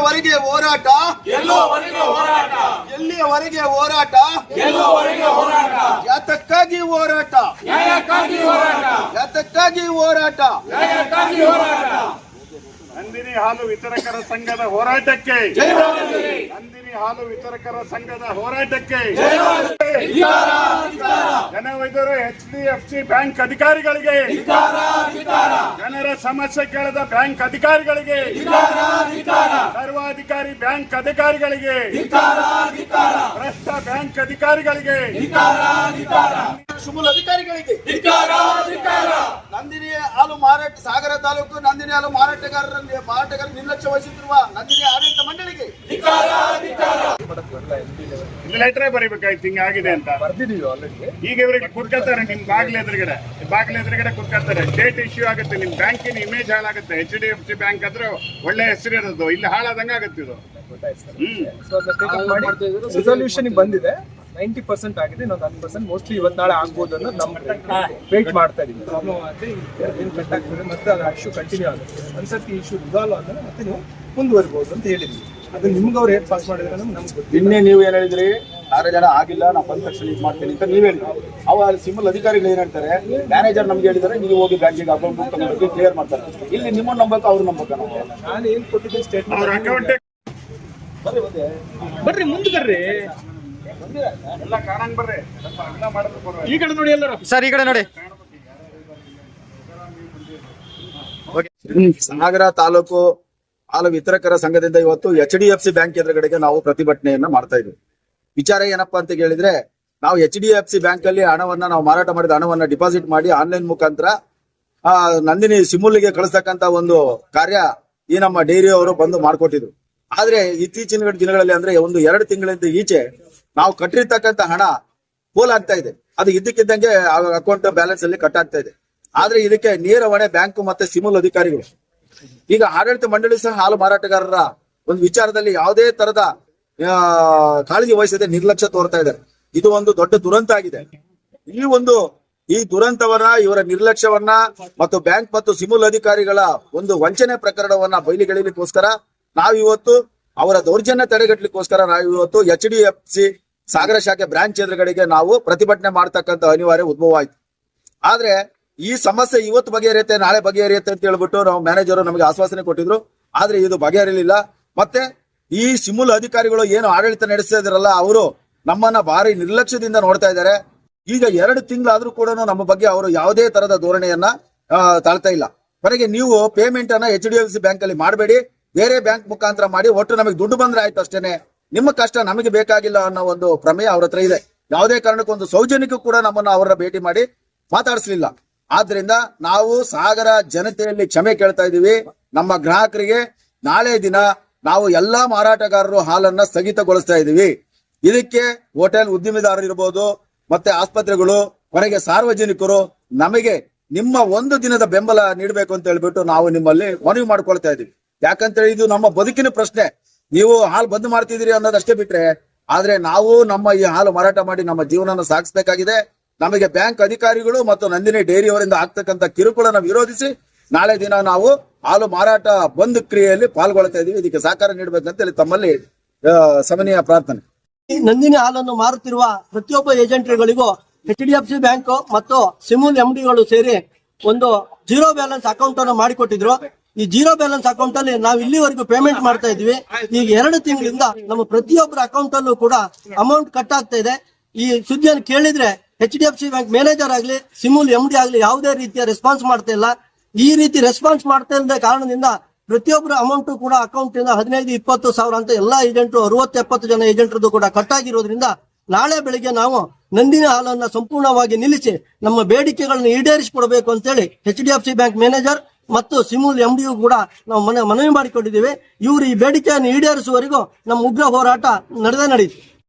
ಎಲ್ಲಿಯವರೆಗೆ ಹೋರಾಟ? ಎಲ್ಲೋವರೆಗೆ ಹೋರಾಟ? ಎಲ್ಲಿಯವರೆಗೆ ಹೋರಾಟ? ಎಲ್ಲೋವರೆಗೆ ಹೋರಾಟ? ಯಾತಕ್ಕಾಗಿ ಹೋರಾಟ? ನ್ಯಾಯಕ್ಕಾಗಿ ಹೋರಾಟ? ಯಾತಕ್ಕಾಗಿ ಹೋರಾಟ? ನ್ಯಾಯಕ್ಕಾಗಿ ಹೋರಾಟ? ನಂದಿನಿ ಹಾಲು ವಿತರಕರ ಸಂಘದ ಹೋರಾಟಕ್ಕೆ ನಂದಿನಿ ಹಾಲು ವಿತರಕರ ಸಂಘದ ಹೋರಾಟಕ್ಕೆ ಜನ ವೈದ್ಯರು ಜನವೈದ್ಯರು H D F C bank ಅಧಿಕಾರಿಗಳಿಗೆ ಸಮಸ್ಯೆ ಕೇಳದ ಬ್ಯಾಂಕ್ ಅಧಿಕಾರಿಗಳಿಗೆ ಸರ್ವಾಧಿಕಾರಿ ಬ್ಯಾಂಕ್ ಅಧಿಕಾರಿಗಳಿಗೆ ಭ್ರಷ್ಟ ಬ್ಯಾಂಕ್ ಅಧಿಕಾರಿಗಳಿಗೆ ಸುಮೂಲ್ ಅಧಿಕಾರಿಗಳಿಗೆ. ನಂದಿನಿ ಹಾಲು ಮಾರಾಟ ಸಾಗರ ತಾಲೂಕು ನಂದಿನಿ ಹಾಲು ಮಾರಾಟಗಾರರ ಮಾರಾಟಗಾರ ನಿರ್ಲಕ್ಷ್ಯ ವಹಿಸುತ್ತಿರುವ ನಂದಿನಿ ಆಡಳಿತ ಮಂಡಳಿಗೆ. ಇದು ಲೆಟರೇ ಬರೀಬೇಕಾಯ್ತು ಹಿಂಗಾಗಿದೆ ಅಂತ. ಈಗ ಇವರಿಗೆ ಕುತ್ಕೊಳ್ತಾರೆ ನಿಮ್ ಬಾಗಿಲ ಎದುರುಗಡೆ. ಬಾಗಿಲ ಎದುರುಗಡೆ ಕುತ್ಕೊಳ್ತಾರೆ. ಡೇಟ್ ಇಶ್ಯೂ ಆಗುತ್ತೆ ನಿಮ್ ಬ್ಯಾಂಕಿನ ಇಮೇಜ್ ಹಾಳಾಗುತ್ತೆ. H D F C bank ಆದ್ರೆ ಒಳ್ಳೆ ಹೆಸರು ಇರೋದು. ಇಲ್ಲಿ ಹಾಳಾದಂಗ ಆಗುತ್ತೆ ಇದು. ರಿಸಲ್ಯೂಷನ್ ಬಂದಿದೆ. ನೈಂಟಿ ಪರ್ಸೆಂಟ್ ಆಗಿದೆ. ಇನ್ನೊಂದು ಹತ್ತು ಪರ್ಸೆಂಟ್ ಮೋಸ್ಟ್ಲಿ ಇವತ್ತು ನಾಳೆ ಆಗ್ಬೋದು ಅನ್ನೋದು ನಮ್ಮ ವೇಟ್ ಮಾಡ್ತಾ ಏನು ಕಟ್ ಆಗ್ತದೆ ಮತ್ತೆ ಅದು ಇಶ್ಯೂ ಕಂಟಿನ್ಯೂ ಆಗುತ್ತೆ. ಒಂದ್ಸರ್ತಿ ಇಶ್ಯೂ ರಿಸಾಲ್ವ್ ಆದ್ರೆ ಮತ್ತೆ ನೀವು ಮುಂದುವರಿಬಹುದು ಅಂತ ಹೇಳಿದ್ವಿ. ಅದು ನಿಮ್ಗೆ ಅವ್ರು ಏನ್ ಪಾಸ್ ಮಾಡಿದ್ರೆ ಅನ್ನೋದು ನಮ್ಗೆ ಗೊತ್ತಿಲ್ಲ. ನಿನ್ನೆ ನೀವು ಏನ್ ಹೇಳಿದ್ರಿ? ಆರು ಜನ ಆಗಿಲ್ಲ ನಾ ಬಂದ ತಕ್ಷಣ ಇದು ಮಾಡ್ತೀನಿ ಅಂತ ನೀವ್ ಹೇಳಿ ಅವ ಸಿಂಬಲ್ ಅಧಿಕಾರಿಗಳು ಏನ್ ಹೇಳ್ತಾರೆ? ಮ್ಯಾನೇಜರ್ ನಮ್ಗೆ ಹೇಳಿದಾರೆ ನೀವು ಹೋಗಿ ಬ್ಯಾಂಕಿಗೆ ಅಕೌಂಟ್ ಬುಕ್ ತಗೊಂಡು ಕ್ಲಿಯರ್ ಮಾಡ್ತಾರೆ. ಇಲ್ಲಿ ನಿಮ್ಮ ನಂಬಕ ಅವ್ರ ನಂಬಕ ನಾನು ಏನ್ ಕೊಟ್ಟಿದ್ದೀನಿ ಅವ್ರ ಸ್ಟೇಟ್ಮೆಂಟ್ ಅಕೌಂಟ್ ಬರ್ರಿ ಬಂದೆ ಬರ್ರಿ ಮುಂದೆ ಬರ್ರಿ. ಎಲ್ಲ ಕಾಣಂಗ್ ಬರ್ರಿ. ಈ ಕಡೆ ನೋಡಿ ಎಲ್ಲರೂ. ಸರ್ ಈ ಕಡೆ ನೋಡಿ. ಸಾಗರ ತಾಲೂಕು ಹಾಲು ವಿತರಕರ ಸಂಘದಿಂದ ಇವತ್ತು H D F C bank ಎದುರುಗಡೆಗೆ ನಾವು ಪ್ರತಿಭಟನೆಯನ್ನ ಮಾಡ್ತಾ ಇದ್ವಿ. ವಿಚಾರ ಏನಪ್ಪಾ ಅಂತ ಹೇಳಿದ್ರೆ ನಾವು H D F C bank ಅಲ್ಲಿ ಹಣವನ್ನ ನಾವು ಮಾರಾಟ ಮಾಡಿದ ಹಣವನ್ನ ಡಿಪಾಸಿಟ್ ಮಾಡಿ ಆನ್ಲೈನ್ ಮುಖಾಂತರ ಆ, ನಂದಿನಿ ಸಿಮುಲ್ಗೆ ಕಳಿಸ್ತಕ್ಕಂತ ಒಂದು ಕಾರ್ಯ ಈ ನಮ್ಮ ಡೈರಿ ಅವರು ಬಂದು ಮಾಡ್ಕೊಟ್ಟಿದ್ರು. ಆದ್ರೆ ಇತ್ತೀಚಿನ ದಿನಗಳಲ್ಲಿ ಅಂದ್ರೆ ಒಂದು ಎರಡು ತಿಂಗಳಿಂದ ಈಚೆ ನಾವು ಕಟ್ಟಿರ್ತಕ್ಕಂತ ಹಣ ಪೋಲ್ ಆಗ್ತಾ ಇದೆ. ಅದು ಇದ್ದಕ್ಕಿದ್ದಂಗೆ ಅಕೌಂಟ್ ಬ್ಯಾಲೆನ್ಸ್ ಅಲ್ಲಿ ಕಟ್ ಆಗ್ತಾ ಇದೆ. ಆದ್ರೆ ಇದಕ್ಕೆ ನೇರ ಹೊಣೆ ಬ್ಯಾಂಕ್ ಮತ್ತೆ ಸಿಮುಲ್ ಅಧಿಕಾರಿಗಳು ಈಗ ಆಡಳಿತ ಮಂಡಳಿ ಸಹ ಹಾಲು ಮಾರಾಟಗಾರರ ಒಂದು ವಿಚಾರದಲ್ಲಿ ಯಾವುದೇ ತರದ ಕಾಳಜಿ ವಹಿಸದೆ ನಿರ್ಲಕ್ಷ್ಯ ತೋರ್ತಾ ಇದ್ದಾರೆ ಇದು ಒಂದು ದೊಡ್ಡ ದುರಂತ ಆಗಿದೆ. ಈ ಒಂದು, ಈ ದುರಂತವನ್ನ, ಇವರ ನಿರ್ಲಕ್ಷ್ಯವನ್ನ ಮತ್ತು ಬ್ಯಾಂಕ್ ಮತ್ತು ಸಿಮುಲ್ ಅಧಿಕಾರಿಗಳ ಒಂದು ವಂಚನೆ ಪ್ರಕರಣವನ್ನ ಬಯಲಿಗೆಳಿಲಿಕ್ಕೋಸ್ಕರ ನಾವಿವತ್ತು ಅವರ ದೌರ್ಜನ್ಯ ತಡೆಗಟ್ಟಲಿಕ್ಕೋಸ್ಕರ ನಾವಿವತ್ತು H D F C Sagar ಶಾಖೆ ಬ್ರಾಂಚ್ ಎದುರುಗಡೆಗೆ ನಾವು ಪ್ರತಿಭಟನೆ ಮಾಡ್ತಕ್ಕಂಥ ಅನಿವಾರ್ಯ ಉದ್ಭವ ಆಯ್ತು. ಆದ್ರೆ ಈ ಸಮಸ್ಯೆ ಇವತ್ತು ಬಗೆಹರಿಯುತ್ತೆ, ನಾಳೆ ಬಗೆಹರಿಯುತ್ತೆ ಅಂತ ಹೇಳ್ಬಿಟ್ಟು ನಾವು ಮ್ಯಾನೇಜರ್ ನಮಗೆ ಆಶ್ವಾಸನೆ ಕೊಟ್ಟಿದ್ರು. ಆದ್ರೆ ಇದು ಬಗೆಹರಿಲಿಲ್ಲ. ಮತ್ತೆ ಈ ಶಿಮುಲ್ ಅಧಿಕಾರಿಗಳು ಏನು ಆಡಳಿತ ನಡೆಸ್ತಾ ಅವರು ನಮ್ಮನ್ನ ಭಾರಿ ನಿರ್ಲಕ್ಷ್ಯದಿಂದ ನೋಡ್ತಾ ಇದ್ದಾರೆ. ಈಗ ಎರಡು ತಿಂಗಳಾದ್ರೂ ಕೂಡ ನಮ್ಮ ಬಗ್ಗೆ ಅವರು ಯಾವುದೇ ತರದ ಧೋರಣೆಯನ್ನ ತಾಳ್ತಾ ಇಲ್ಲ. ಕೊನೆಗೆ ನೀವು ಪೇಮೆಂಟ್ ಅನ್ನ H D F C bank ಅಲ್ಲಿ ಮಾಡಬೇಡಿ. ಬೇರೆ ಬ್ಯಾಂಕ್ ಮುಖಾಂತರ ಮಾಡಿ ಒಟ್ಟು ನಮಗೆ ದುಡ್ಡು ಬಂದ್ರೆ ಆಯ್ತು ಅಷ್ಟೇನೆ. ನಿಮ್ಮ ಕಷ್ಟ ನಮಗೆ ಬೇಕಾಗಿಲ್ಲ ಅನ್ನೋ ಒಂದು ಪ್ರಮೇಯ ಅವ್ರ ಹತ್ರ ಇದೆ. ಯಾವುದೇ ಕಾರಣಕ್ಕೂ ಒಂದು ಸೌಜನ್ಯಕ್ಕೂ ಕೂಡ ನಮ್ಮನ್ನ ಅವರ ಭೇಟಿ ಮಾಡಿ ಮಾತಾಡಿಸ್ಲಿಲ್ಲ. ಆದ್ರಿಂದ ನಾವು ಸಾಗರ ಜನತೆಯಲ್ಲಿ ಕ್ಷಮೆ ಕೇಳ್ತಾ ಇದ್ದೀವಿ. ನಮ್ಮ ಗ್ರಾಹಕರಿಗೆ ನಾಳೆ ದಿನ ನಾವು ಎಲ್ಲಾ ಮಾರಾಟಗಾರರು ಹಾಲನ್ನ ಸ್ಥಗಿತಗೊಳಿಸ್ತಾ ಇದ್ದೀವಿ. ಇದಕ್ಕೆ ಹೋಟೆಲ್ ಉದ್ಯಮಿದಾರರು ಇರ್ಬೋದು, ಮತ್ತೆ ಆಸ್ಪತ್ರೆಗಳು, ಕೊನೆಗೆ ಸಾರ್ವಜನಿಕರು ನಮಗೆ ನಿಮ್ಮ ಒಂದು ದಿನದ ಬೆಂಬಲ ನೀಡಬೇಕು ಅಂತ ಹೇಳ್ಬಿಟ್ಟು ನಾವು ನಿಮ್ಮಲ್ಲಿ ಮನವಿ ಮಾಡ್ಕೊಳ್ತಾ ಇದೀವಿ ಯಾಕಂತೇಳಿ ಇದು ನಮ್ಮ ಬದುಕಿನ ಪ್ರಶ್ನೆ. ನೀವು ಹಾಲು ಬಂದ್ ಮಾಡ್ತಿದ್ದೀರಿ ಅನ್ನೋದಷ್ಟೇ ಬಿಟ್ರೆ, ಆದ್ರೆ ನಾವು ನಮ್ಮ ಈ ಹಾಲು ಮಾರಾಟ ಮಾಡಿ ನಮ್ಮ ಜೀವನನ ಸಾಗಿಸಬೇಕಾಗಿದೆ. ನಮಗೆ ಬ್ಯಾಂಕ್ ಅಧಿಕಾರಿಗಳು ಮತ್ತು ನಂದಿನಿ ಡೈರಿಯವರಿಂದ ಆಗ್ತಕ್ಕಂಥ ಕಿರುಕುಳನ ವಿರೋಧಿಸಿ ನಾಳೆ ದಿನ ನಾವು ಹಾಲು ಮಾರಾಟ ಬಂದ್ ಕ್ರಿಯೆಯಲ್ಲಿ ಪಾಲ್ಗೊಳ್ತಾ ಇದೀವಿ ಇದಕ್ಕೆ ಸಹಕಾರ ನೀಡಬೇಕಂತ ಹೇಳಿ ತಮ್ಮಲ್ಲಿ ಸಮನೀಯ ಪ್ರಾರ್ಥನೆ. ನಂದಿನಿ ಹಾಲನ್ನು ಮಾರುತ್ತಿರುವ ಪ್ರತಿಯೊಬ್ಬ ಏಜೆಂಟ್ಗಳಿಗೂ H D F C bank ಮತ್ತು ಸಿಮುಲ್ ಎಂ ಡಿಗಳು ಸೇರಿ ಒಂದು ಜೀರೋ ಬ್ಯಾಲೆನ್ಸ್ ಅಕೌಂಟ್ ಅನ್ನು ಮಾಡಿಕೊಟ್ಟಿದ್ರು. ಈ ಜೀರೋ ಬ್ಯಾಲೆನ್ಸ್ ಅಕೌಂಟ್ ಅಲ್ಲಿ ನಾವು ಇಲ್ಲಿವರೆಗೂ ಪೇಮೆಂಟ್ ಮಾಡ್ತಾ ಇದ್ವಿ ಈಗ ಎರಡು ತಿಂಗಳಿಂದ ನಮ್ಮ ಪ್ರತಿಯೊಬ್ಬರ ಅಕೌಂಟ್ ಅಲ್ಲೂ ಕೂಡ ಅಮೌಂಟ್ ಕಟ್ ಆಗ್ತಾ ಇದೆ. ಈ ಸುದ್ದಿಯನ್ನು ಕೇಳಿದ್ರೆ H D F C bank manager ಆಗ್ಲಿ, ಸಿಮುಲ್ ಎಂ ಡಿ ಆಗ್ಲಿ ಯಾವುದೇ ರೀತಿಯ ರೆಸ್ಪಾನ್ಸ್ ಮಾಡ್ತಾ ಇಲ್ಲ. ಈ ರೀತಿ ರೆಸ್ಪಾನ್ಸ್ ಮಾಡ್ತಾ ಇಲ್ಲದ ಕಾರಣದಿಂದ ಪ್ರತಿಯೊಬ್ಬರ ಅಮೌಂಟ್ ಕೂಡ ಅಕೌಂಟ್ ಇಂದ ಹದಿನೈದು, ಇಪ್ಪತ್ತು ಸಾವಿರ ಅಂತ ಎಲ್ಲಾ ಏಜೆಂಟ್ರು ಅರವತ್ತು, ಎಪ್ಪತ್ತು ಜನ ಏಜೆಂಟ್ರದ್ದು ಕೂಡ ಕಟ್ ಆಗಿರೋದ್ರಿಂದ ನಾಳೆ ಬೆಳಿಗ್ಗೆ ನಾವು ನಂದಿನ ಹಾಲನ್ನ ಸಂಪೂರ್ಣವಾಗಿ ನಿಲ್ಲಿಸಿ ನಮ್ಮ ಬೇಡಿಕೆಗಳನ್ನು ಈಡೇರಿಸಿಕೊಡ್ಬೇಕು ಅಂತೇಳಿ H D F C bank manager ಮತ್ತು ಸಿಮುಲ್ ಎಂ ಡಿಯು ಕೂಡ ನಾವು ಮನೆ, ಮನವಿ ಮಾಡಿಕೊಂಡಿದ್ದೀವಿ. ಇವರು ಈ ಬೇಡಿಕೆಯನ್ನು ಈಡೇರಿಸುವವರೆಗೂ ನಮ್ಮ ಉಗ್ರ ಹೋರಾಟ ನಡೆದೇ ನಡೆಯುತ್ತೆ.